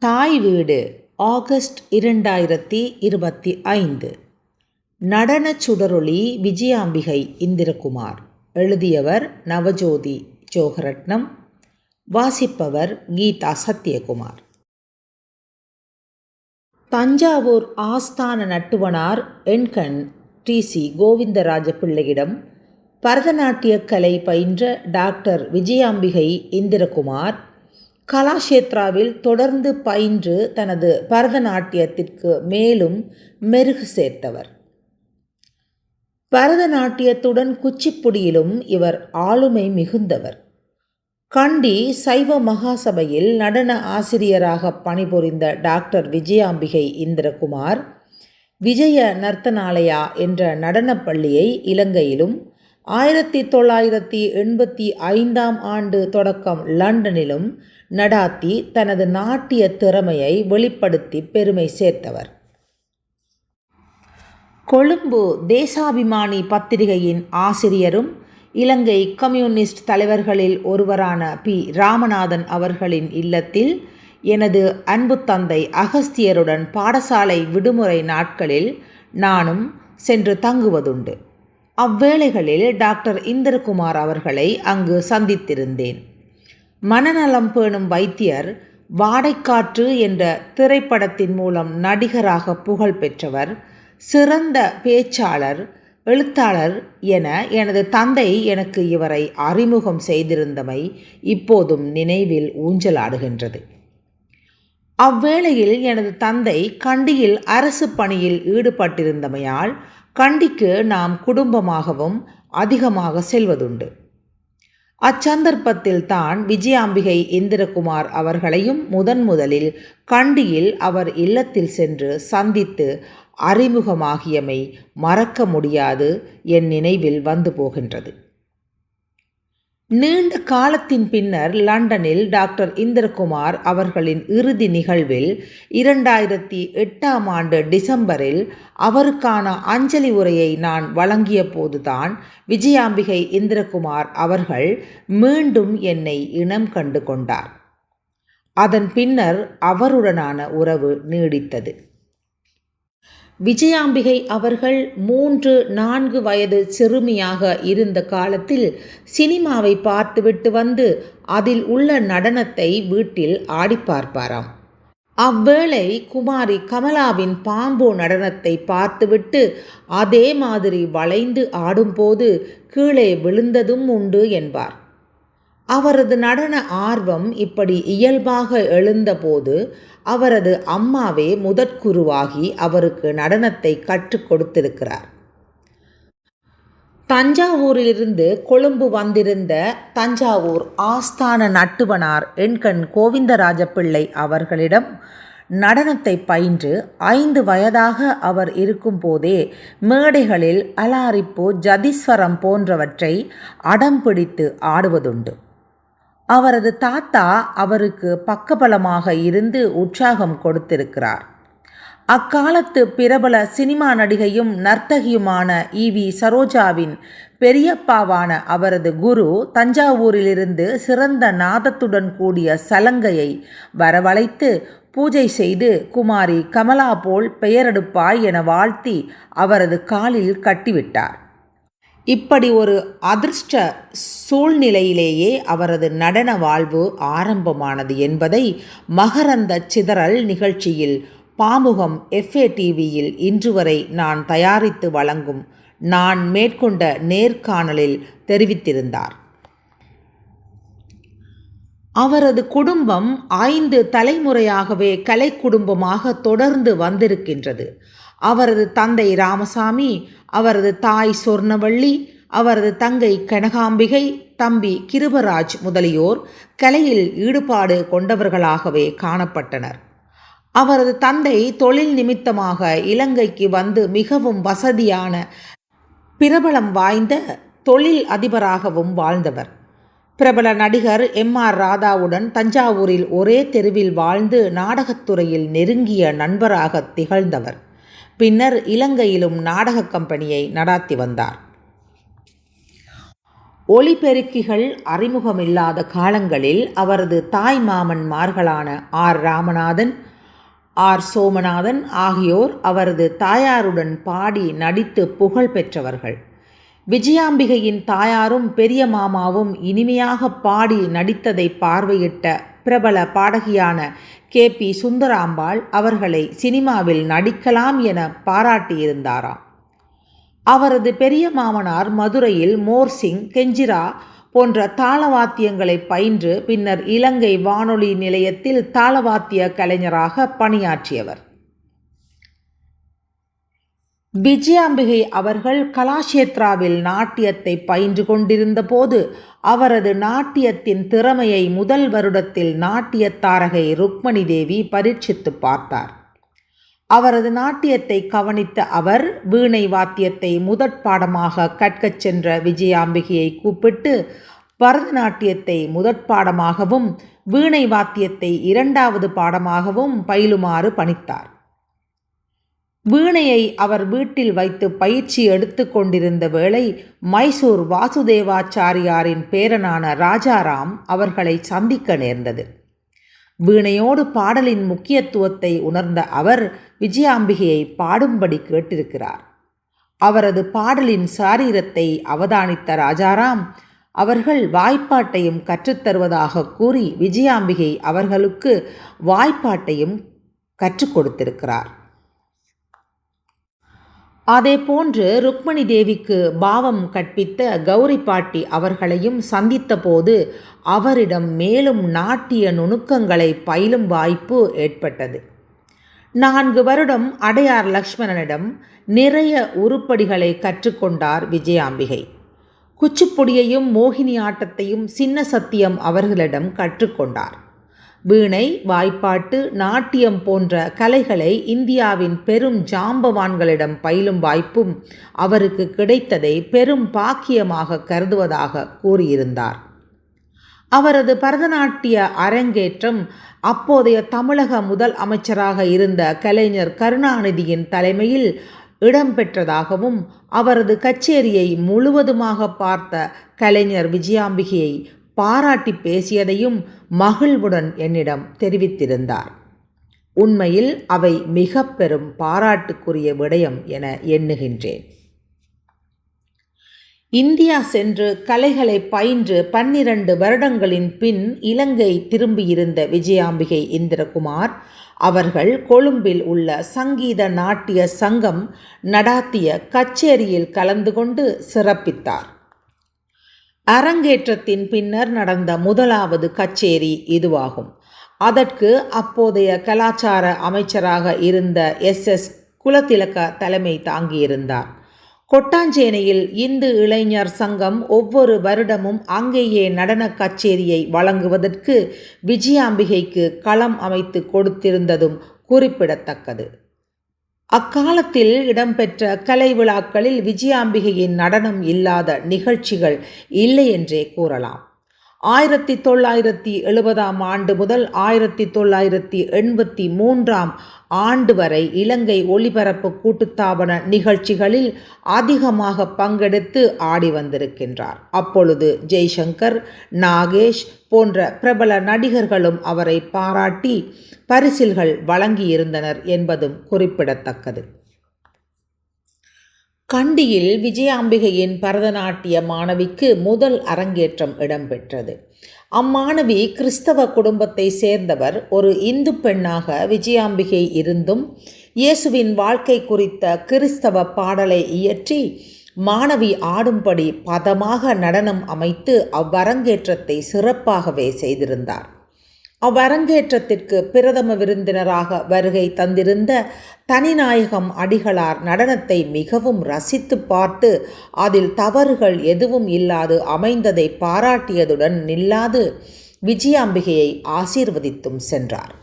தாய் வீடு ஆகஸ்ட் இரண்டாயிரத்தி இருபத்தி ஐந்து. நடன சுடரொளி விஜயாம்பிகை இந்திரகுமார். எழுதியவர் நவஜோதி ஜோகரட்னம். வாசிப்பவர் கீதா சத்யகுமார். தஞ்சாவூர் ஆஸ்தான நட்டுவனார் எண்கண் டி சி கோவிந்தராஜ பிள்ளையிடம் பரதநாட்டியக் கலை பயின்ற டாக்டர் விஜயாம்பிகை இந்திரகுமார் கலாஷேத்ராவில் தொடர்ந்து பயின்று தனது பரதநாட்டியத்திற்கு மேலும் மெருகு சேர்த்தவர். பரதநாட்டியத்துடன் குச்சிப்புடியிலும் இவர் ஆளுமை மிகுந்தவர். கண்டி சைவ மகாசபையில் நடன ஆசிரியராக பணிபுரிந்த டாக்டர் விஜயாம்பிகை இந்திரகுமார் விஜய நர்த்தனாலயா என்ற நடனப் பள்ளியை இலங்கையிலும் ஆயிரத்தி தொள்ளாயிரத்தி எண்பத்தி ஐந்தாம் ஆண்டு தொடக்கம் லண்டனிலும் நடாத்தி தனது நாட்டிய திறமையை வெளிப்படுத்தி பெருமை சேர்த்தவர். கொழும்பு தேசாபிமானி பத்திரிகையின் ஆசிரியரும் இலங்கை கம்யூனிஸ்ட் தலைவர்களில் ஒருவரான பி. ராமநாதன் அவர்களின் இல்லத்தில் எனது அன்பு தந்தை அகஸ்தியருடன் பாடசாலை விடுமுறை நாட்களில் நானும் சென்று தங்குவதுண்டு. அவ்வேளைகளில் டாக்டர் இந்திரகுமார் அவர்களை அங்கு சந்தித்திருந்தேன். மனநலம் பேணும் வைத்தியர் வாடைக்காற்று என்ற திரைப்படத்தின் மூலம் நடிகராக புகழ் பெற்றவர் சிறந்த பேச்சாளர் எழுத்தாளர் என எனது தந்தை எனக்கு இவரை அறிமுகம் செய்திருந்தமை இப்போதும் நினைவில் ஊஞ்சலாடுகின்றது. அவ்வேளையில் எனது தந்தை கண்டியில் அரசு பணியில் ஈடுபட்டிருந்தமையால் கண்டிக்கு நாம் குடும்பமாகவும் அதிகமாக செல்வதுண்டு. அச்சந்தர்ப்பத்தில் தான் விஜயாம்பிகை இந்திரகுமார் அவர்களையும் முதன் முதலில் கண்டியில் அவர் இல்லத்தில் சென்று சந்தித்து அறிமுகமாகியமை மறக்க முடியாது என் நினைவில் வந்து போகின்றது. நீண்ட காலத்தின் பின்னர் லண்டனில் டாக்டர் இந்திரகுமார் அவர்களின் இறுதி நிகழ்வில் இரண்டாயிரத்தி எட்டாம் ஆண்டு டிசம்பரில் அவருக்கான அஞ்சலி உரையை நான் வழங்கிய போதுதான் விஜயாம்பிகை இந்திரகுமார் அவர்கள் மீண்டும் என்னை இனம் கண்டு கொண்டார். அதன் பின்னர் அவருடனான உறவு நீடித்தது. விஜயாம்பிகை அவர்கள் மூன்று நான்கு வயது சிறுமியாக இருந்த காலத்தில் சினிமாவை பார்த்துவிட்டு வந்து அதில் உள்ள நடனத்தை வீட்டில் ஆடி பார்ப்பாராம். அவ்வேளை குமாரி கமலாவின் பாம்பு நடனத்தை பார்த்துவிட்டு அதே மாதிரி வளைந்து ஆடும்போது கீழே விழுந்ததும் உண்டு என்பார். அவரது நடன ஆர்வம் இப்படி இயல்பாக எழுந்தபோது அவரது அம்மாவே முதற்குருவாகி அவருக்கு நடனத்தை கற்றுக் கொடுத்திருக்கிறார். தஞ்சாவூரிலிருந்து கொழும்பு வந்திருந்த தஞ்சாவூர் ஆஸ்தான நட்டுவனார் எண்கண் கோவிந்தராஜ பிள்ளை அவர்களிடம் நடனத்தை பயின்று ஐந்து வயதாக அவர் இருக்கும்போதே மேடைகளில் அலாரிப்பு ஜதிஸ்வரம் போன்றவற்றை அடம் பிடித்து ஆடுவதுண்டு. அவரது தாத்தா அவருக்கு பக்கபலமாக இருந்து உற்சாகம் கொடுத்திருக்கிறார். அக்காலத்து பிரபல சினிமா நடிகையும் நர்த்தகியுமான இ. வி. சரோஜாவின் பெரியப்பாவான அவரது குரு தஞ்சாவூரிலிருந்து சிறந்த நாதத்துடன் கூடிய சலங்கையை வரவழைத்து பூஜை செய்து குமாரி கமலா போல் பெயரெடுப்பாய் என வாழ்த்தி அவரது காலில் கட்டிவிட்டார். இப்படி ஒரு அதிர்ஷ்ட சூழ்நிலையிலேயே அவரது நடன வாழ்வு ஆரம்பமானது என்பதை மகரந்த சிதறல் நிகழ்ச்சியில் பாமுகம் எஃப்ஏ டிவியில் இன்று வரை நான் தயாரித்து வழங்கும் நான் மேற்கொண்ட நேர்காணலில் தெரிவித்திருந்தார். அவரது குடும்பம் ஐந்து தலைமுறையாகவே கலை குடும்பமாக தொடர்ந்து வந்திருக்கின்றது. அவரது தந்தை ராமசாமி அவரது தாய் சொர்ணவள்ளி அவரது தங்கை கனகாம்பிகை தம்பி கிருபராஜ் முதலியோர் கலையில் ஈடுபாடு கொண்டவர்களாகவே காணப்பட்டனர். அவரது தந்தை தொழில் நிமித்தமாக இலங்கைக்கு வந்து மிகவும் வசதியான பிரபலம் வாய்ந்த தொழில் அதிபராகவும் வாழ்ந்தவர். பிரபல நடிகர் எம் ஆர் ராதாவுடன் தஞ்சாவூரில் ஒரே தெருவில் வாழ்ந்து நாடகத்துறையில் நெருங்கிய நண்பராக திகழ்ந்தவர். பின்னர் இலங்கையிலும் நாடக கம்பெனியை நடாத்தி வந்தார். ஒளிபெருக்கிகள் அறிமுகமில்லாத காலங்களில் அவரது தாய் மாமன்மார்களான ஆர் ராமநாதன் ஆர் சோமநாதன் ஆகியோர் அவரது தாயாருடன் பாடி நடித்து புகழ் பெற்றவர்கள். விஜயாம்பிகையின் தாயாரும் பெரிய மாமாவும் இனிமையாக பாடி நடித்ததை பார்வையிட்ட பிரபல பாடகியான கே. பி. சுந்தராம்பாள் அவர்களை சினிமாவில் நடிக்கலாம் என பாராட்டியிருந்தாராம் அவரது பெரிய மாமனார் மதுரையில் மோர்சிங் கெஞ்சிரா போன்ற தாளவாத்தியங்களை பயின்று பின்னர் இலங்கை வானொலி நிலையத்தில் தாளவாத்திய கலைஞராக பணியாற்றியவர். விஜயாம்பிகை அவர்கள் கலாஷேத்ராவில் நாட்டியத்தை பயின்று கொண்டிருந்த போது அவரது நாட்டியத்தின் திறமையை முதல் வருடத்தில் நாட்டியத்தாரகை ருக்மணி தேவி பரீட்சித்து பார்த்தார். அவரது நாட்டியத்தை கவனித்த அவர் வீணை வாத்தியத்தை முதற் பாடமாக கற்கச் சென்ற விஜயாம்பிகையை கூப்பிட்டு பரதநாட்டியத்தை முதற் பாடமாகவும் வீணை வாத்தியத்தை இரண்டாவது பாடமாகவும் பயிலுமாறு பணித்தார். வீணையை அவர் வீட்டில் வைத்து பயிற்சி எடுத்து கொண்டிருந்த வேளை மைசூர் வாசுதேவாச்சாரியாரின் பேரனான ராஜாராம் அவர்களை சந்திக்க நேர்ந்தது. வீணையோடு பாடலின் முக்கியத்துவத்தை உணர்ந்த அவர் விஜயாம்பிகையை பாடும்படி கேட்டிருக்கிறார். அவரது பாடலின் சாரீரத்தை அவதானித்த ராஜாராம் அவர்கள் வாய்ப்பாட்டையும் கற்றுத்தருவதாக கூறி விஜயாம்பிகை அவர்களுக்கு வாய்ப்பாட்டையும் கற்றுக் கொடுத்திருக்கிறார். அதே போன்று ருக்மணி தேவிக்கு பாவம் கற்பித்த கௌரி பாட்டி அவர்களையும் சந்தித்தபோது அவரிடம் மேலும் நாட்டிய நுணுக்கங்களை பயிலும் வாய்ப்பு ஏற்பட்டது. நான்கு வருடம் அடையார் லக்ஷ்மணனிடம் நிறைய உருப்படிகளை கற்றுக்கொண்டார் விஜயாம்பிகை. குச்சிப்புடியையும் மோகினி ஆட்டத்தையும் சின்ன சத்தியம் அவர்களிடம் கற்றுக்கொண்டார். வீணை வாய்ப்பாட்டு நாட்டியம் போன்ற கலைகளை இந்தியாவின் பெரும் ஜாம்பவான்களிடம் பயிலும் வாய்ப்பும் அவருக்கு கிடைத்ததை பெரும் பாக்கியமாக கருதுவதாக கூறியிருந்தார். அவரது பரதநாட்டிய அரங்கேற்றம் அப்போதைய தமிழக முதல் அமைச்சராக இருந்த கலைஞர் கருணாநிதியின் தலைமையில் இடம்பெற்றதாகவும் அவரது கச்சேரியை முழுவதுமாக பார்த்த கலைஞர் விஜயாம்பிகையை பாராட்டி பேசியதையும் மகிழ்வுடன் என்னிடம் தெரிவித்திருந்தார். உண்மையில் அவை மிக பெரும் பாராட்டுக்குரிய விடயம் என எண்ணுகின்றேன். இந்தியா சென்று கலைகளை பயின்று பன்னிரண்டு வருடங்களின் பின் இலங்கை திரும்பியிருந்த விஜயாம்பிகை இந்திரகுமார் அவர்கள் கொழும்பில் உள்ள சங்கீத நாட்டிய சங்கம் நடாத்திய கச்சேரியில் கலந்து கொண்டு சிறப்பித்தார். அரங்கேற்றத்தின் பின்னர் நடந்த முதலாவது கச்சேரி இதுவாகும். அதற்கு அப்போதைய கலாச்சார அமைச்சராக இருந்த எஸ். எஸ். குலத்திலக்க தலைமை தாங்கியிருந்தார். கொட்டாஞ்சேனையில் இந்து இளைஞர் சங்கம் ஒவ்வொரு வருடமும் அங்கேயே நடன கச்சேரியை வழங்குவதற்கு விஜயாம்பிகைக்கு களம் அமைத்து கொடுத்திருந்ததும் குறிப்பிடத்தக்கது. அக்காலத்தில் இடம்பெற்ற கலை விழாக்களில் விஜயாம்பிகையின் நடனம் இல்லாத நிகழ்ச்சிகள் இல்லை என்றே கூறலாம். ஆயிரத்தி தொள்ளாயிரத்தி எழுபதாம் ஆண்டு முதல் ஆயிரத்தி தொள்ளாயிரத்தி எண்பத்தி மூன்றாம் ஆண்டு வரை இலங்கை ஒளிபரப்பு கூட்டுத்தாபன நிகழ்ச்சிகளில் அதிகமாக பங்கெடுத்து ஆடி வந்திருக்கின்றார். அப்பொழுது ஜெய்சங்கர் நாகேஷ் போன்ற பிரபல நடிகர்களும் அவரை பாராட்டி பரிசில்கள் வழங்கியிருந்தனர் என்பதும் குறிப்பிடத்தக்கது. கண்டியில் விஜயாம்பிகையின் பரதநாட்டிய மாணவிக்கு முதல் அரங்கேற்றம் இடம்பெற்றது. அம்மாணவி கிறிஸ்தவ குடும்பத்தை சேர்ந்தவர் ஒரு இந்து பெண்ணாக விஜயாம்பிகை இருந்தும் இயேசுவின் வாழ்க்கை குறித்த கிறிஸ்தவ பாடலை இயற்றி மாணவி ஆடும்படி பதமாக நடனம் அமைத்து அவ்வரங்கேற்றத்தை சிறப்பாகவே செய்திருந்தார். அவ்வரங்கேற்றத்திற்கு பிரதம விருந்தினராக வருகை தந்திருந்த தனிநாயகம் அடிகளார் நடனத்தை மிகவும் ரசித்து பார்த்து அதில் தவறுகள் எதுவும் இல்லாது அமைந்ததை பாராட்டியதுடன் நில்லாது விஜயாம்பிகையை ஆசீர்வதித்தும் சென்றார்.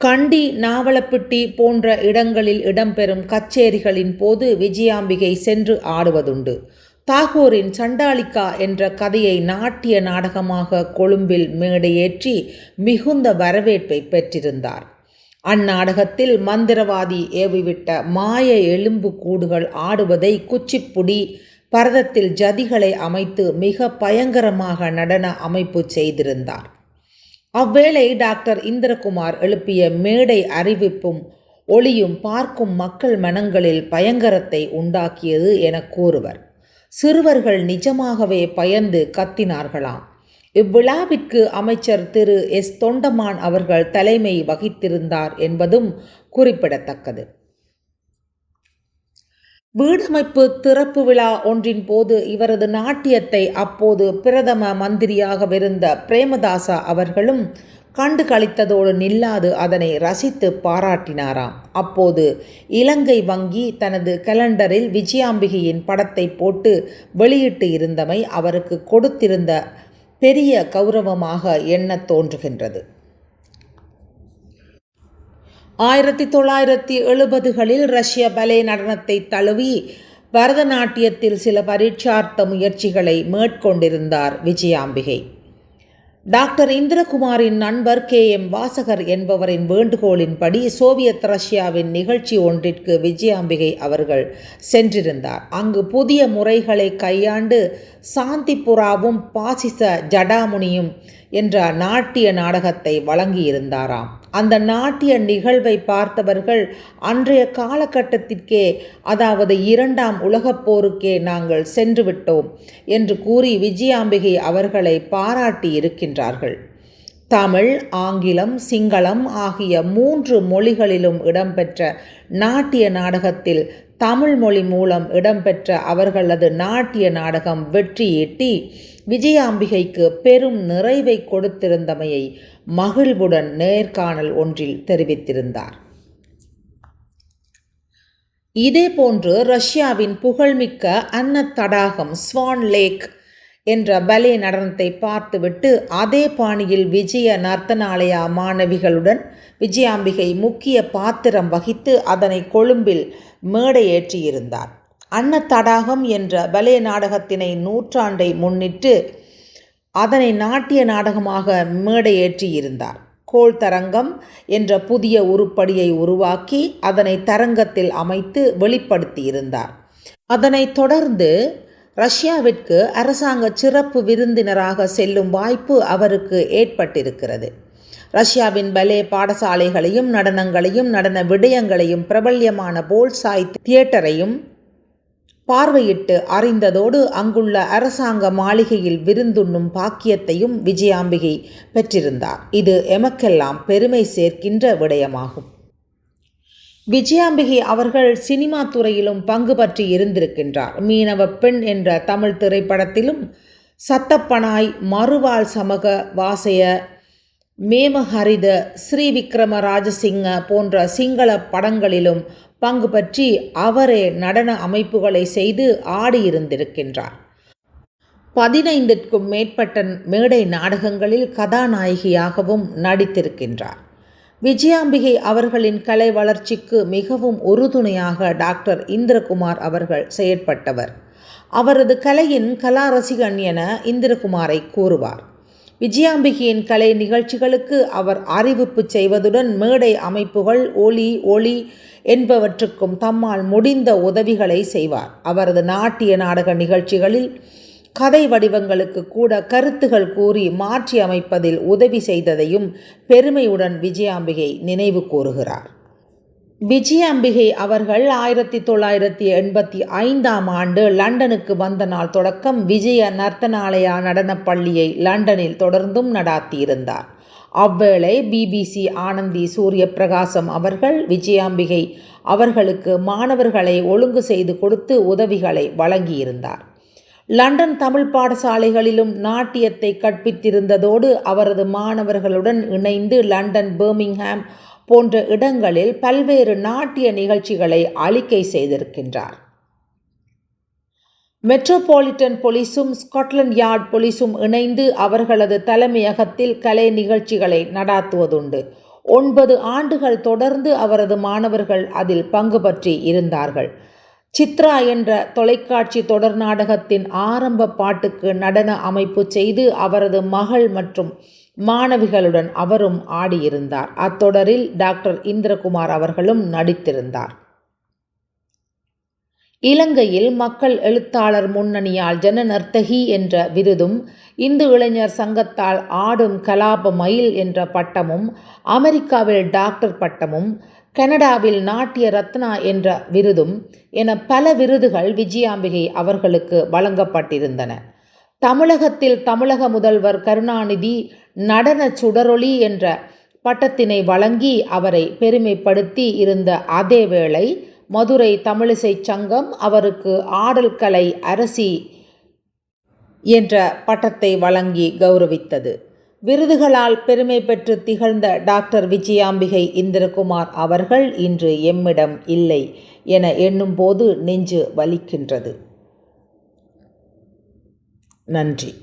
கண்டி நாவலப்பிட்டி போன்ற இடங்களில் இடம்பெறும் கச்சேரிகளின் போது விஜயாம்பிகை சென்று ஆடுவதுண்டு. தாகூரின் சண்டாலிக்கா என்ற கதையை நாட்டிய நாடகமாக கொழும்பில் மேடையேற்றி மிகுந்த வரவேற்பை பெற்றிருந்தார். அந்நாடகத்தில் மந்திரவாதி ஏவிவிட்ட மாய எலும்பு கூடுகள் ஆடுவதை குச்சிப்புடி பரதத்தில் ஜதிகளை அமைத்து மிக பயங்கரமாக நடன அமைப்பு செய்திருந்தார். அவ்வேளை டாக்டர் இந்திரகுமார் எழுப்பிய மேடை அறிவிப்பும் ஒளியும் பார்க்கும் மக்கள் மனங்களில் பயங்கரத்தை உண்டாக்கியது என கூறுவர். சிறுவர்கள் நிஜமாகவே பயந்து கத்தினார்களாம். இவ்விழாவிற்கு அமைச்சர் திரு. எஸ். தொண்டமான் அவர்கள் தலைமை வகித்திருந்தார் என்பதும் குறிப்பிடத்தக்கது. வீடமைப்பு திறப்பு விழா ஒன்றின் போது இவரது நாட்டியத்தை அப்போது பிரதம மந்திரியாகவிருந்த பிரேமதாசா அவர்களும் கண்டு களித்ததோடு நில்லாது அதனை ரசித்து பாராட்டினாராம். அப்போது இலங்கை வங்கி தனது கலண்டரில் விஜயாம்பிகையின் படத்தை போட்டு வெளியிட்டு இருந்தமை அவருக்கு கொடுத்திருந்த பெரிய கௌரவமாக எண்ணத் தோன்றுகின்றது. ஆயிரத்தி தொள்ளாயிரத்தி எழுபதுகளில் ரஷ்ய பலே நடனத்தை தழுவி பரதநாட்டியத்தில் சில பரீட்சார்த்த முயற்சிகளை மேற்கொண்டிருந்தார் விஜயாம்பிகை. டாக்டர் இந்திரகுமாரின் நண்பர் கே எம் வாசகர் என்பவரின் வேண்டுகோளின்படி சோவியத் ரஷ்யாவின் நிகழ்ச்சி ஒன்றிற்கு விஜயாம்பிகை அவர்கள் சென்றிருந்தார். அங்கு புதிய முறைகளை கையாண்டு சாந்திபுராவும் பாசிச ஜடாமுனியும் என்ற நாட்டிய நாடகத்தை வழங்கியிருந்தாராம். அந்த நாட்டிய நிகழ்வை பார்த்தவர்கள் அன்றைய காலகட்டத்திற்கே அதாவது இரண்டாம் உலகப் போருக்கே நாங்கள் சென்றுவிட்டோம் என்று கூறி விஜயாம்பிகை அவர்களை பாராட்டி இருக்கின்றார்கள். தமிழ் ஆங்கிலம் சிங்களம் ஆகிய மூன்று மொழிகளிலும் இடம்பெற்ற நாட்டிய நாடகத்தில் தமிழ் மொழி மூலம் இடம்பெற்ற அவர்களது நாட்டிய நாடகம் வெற்றியீட்டி விஜயாம்பிகைக்கு பெரும் நிறைவை கொடுத்திருந்தமையை மகிழ்வுடன் நேர்காணல் ஒன்றில் தெரிவித்திருந்தார். இதேபோன்று ரஷ்யாவின் புகழ்மிக்க அன்ன தடாகம் ஸ்வான் லேக் என்ற பலே நடனத்தை பார்த்துவிட்டு அதே பாணியில் விஜய நர்த்தனாலயா மாணவிகளுடன் விஜயாம்பிகை முக்கிய பாத்திரம் வகித்து அதனை கொழும்பில் மேடையேற்றியிருந்தார் அன்னத்தடாகம் என்ற பலே நாடகத்தினை நூற்றாண்டை முன்னிட்டு அதனை நாட்டிய நாடகமாக மேடையேற்றியிருந்தார் கோள் தரங்கம் என்ற புதிய உருப்படியை உருவாக்கி அதனை தரங்கத்தில் அமைத்து வெளிப்படுத்தியிருந்தார். அதனைத் தொடர்ந்து ரஷ்யாவிற்கு அரசாங்க சிறப்பு விருந்தினராக செல்லும் வாய்ப்பு அவருக்கு ஏற்பட்டிருக்கிறது. ரஷ்யாவின் பலே பாடசாலைகளையும் நடனங்களையும் நடன விடயங்களையும் பிரபல்யமான போல்சாய் தியேட்டரையும் பார்வையிட்டு அறிந்ததோடு அங்குள்ள அரசாங்க மாளிகையில் விருந்துண்ணும் பாக்கியத்தையும் விஜயாம்பிகை பெற்றிருந்தார். இது எமக்கெல்லாம் பெருமை சேர்க்கின்ற விடயமாகும். விஜயாம்பிகை அவர்கள் சினிமா துறையிலும் பங்கு பற்றி இருந்திருக்கின்றார். மீனவ பெண் என்ற தமிழ் திரைப்படத்திலும் சத்தப்பனாய் மறுவாழ் சமக வாசைய மேமஹரித ஸ்ரீவிக்ரம ராஜசிங்க போன்ற சிங்கள படங்களிலும் பங்கு பற்றி அவரே நடன அமைப்புகளை செய்து ஆடியிருந்திருக்கின்றார். பதினைந்திற்கும் மேற்பட்ட மேடை நாடகங்களில் கதாநாயகியாகவும் நடித்திருக்கின்றார். விஜயாம்பிகை அவர்களின் கலை வளர்ச்சிக்கு மிகவும் உறுதுணையாக டாக்டர் இந்திரகுமார் அவர்கள் செயற்பட்டவர். அவரது கலையின் கலாரசிகன் என இந்திரகுமாரை கூறுவார். விஜயாம்பிகையின் கலை நிகழ்ச்சிகளுக்கு அவர் அறிவிப்பு செய்வதுடன் மேடை அமைப்புகள் ஒளி ஒளி என்பவற்றுக்கும் தம்மால் முடிந்த உதவிகளை செய்வார். அவரது நாட்டிய நாடக நிகழ்ச்சிகளில் கதை வடிவங்களுக்கு கூட கருத்துகள் கூறி மாற்றி அமைப்பதில் உதவி செய்ததையும் பெருமையுடன் விஜயாம்பிகை நினைவு கூறுகிறார். விஜயாம்பிகை அவர்கள் ஆயிரத்தி தொள்ளாயிரத்தி எண்பத்தி ஐந்தாம் ஆண்டு லண்டனுக்கு வந்த நாள் தொடக்கம் விஜய நர்த்தனாலயா நடனப்பள்ளியை லண்டனில் தொடர்ந்தும் நடாத்தியிருந்தார். அவ்வேளை பிபிசி ஆனந்தி சூரிய பிரகாசம் அவர்கள் விஜயாம்பிகை அவர்களுக்கு மாணவர்களை ஒழுங்கு செய்து கொடுத்து உதவிகளை வழங்கியிருந்தார். லண்டன் தமிழ் பாடசாலைகளிலும் நாட்டியத்தை கற்பித்திருந்ததோடு அவரது மாணவர்களுடன் இணைந்து லண்டன் பர்மிங்ஹாம் போன்ற இடங்களில் பல்வேறு நாட்டிய நிகழ்ச்சிகளை அளிக்கை செய்திருக்கின்றார். மெட்ரோபாலிட்டன் போலீஸும் ஸ்காட்லாந்து யார்ட் போலீஸும் இணைந்து அவர்களது தலைமையகத்தில் கலை நிகழ்ச்சிகளை நடாத்துவதுண்டு. ஒன்பது ஆண்டுகள் தொடர்ந்து அவரது மாணவர்கள் அதில் பங்கு பற்றி இருந்தார்கள். சித்ரா என்ற தொலைக்காட்சி தொடர் நாடகத்தின் ஆரம்ப பாட்டுக்கு நடன அமைப்பு செய்து அவரது மகள் மற்றும் மாணவிகளுடன் அவரும் ஆடியிருந்தார். அத்தொடரில் டாக்டர் இந்திரகுமார் அவர்களும் நடித்திருந்தார். இலங்கையில் மக்கள் எழுத்தாளர் முன்னணியால் ஜனநர்த்தகி என்ற விருதும் இந்து இளைஞர் சங்கத்தால் ஆடும் கலாப மயில் என்ற பட்டமும் அமெரிக்காவில் டாக்டர் பட்டமும் கனடாவில் நாட்டிய ரத்னா என்ற விருதும் என பல விருதுகள் விஜயாம்பிகை அவர்களுக்கு வழங்கப்பட்டிருந்தன. தமிழகத்தில் தமிழக முதல்வர் கருணாநிதி நடன சுடரொளி என்ற பட்டத்தினை வழங்கி அவரை பெருமைப்படுத்தி இருந்த அதே வேளை மதுரை தமிழிசை சங்கம் அவருக்கு ஆடல் கலை அரசி என்ற பட்டத்தை வழங்கி கௌரவித்தது. விருதுகளால் பெருமை பெற்று திகழ்ந்த டாக்டர் விஜயாம்பிகை இந்திரகுமார் அவர்கள் இன்று எம்மிடம் இல்லை என எண்ணும்போது நெஞ்சு வலிக்கின்றது. நன்றி.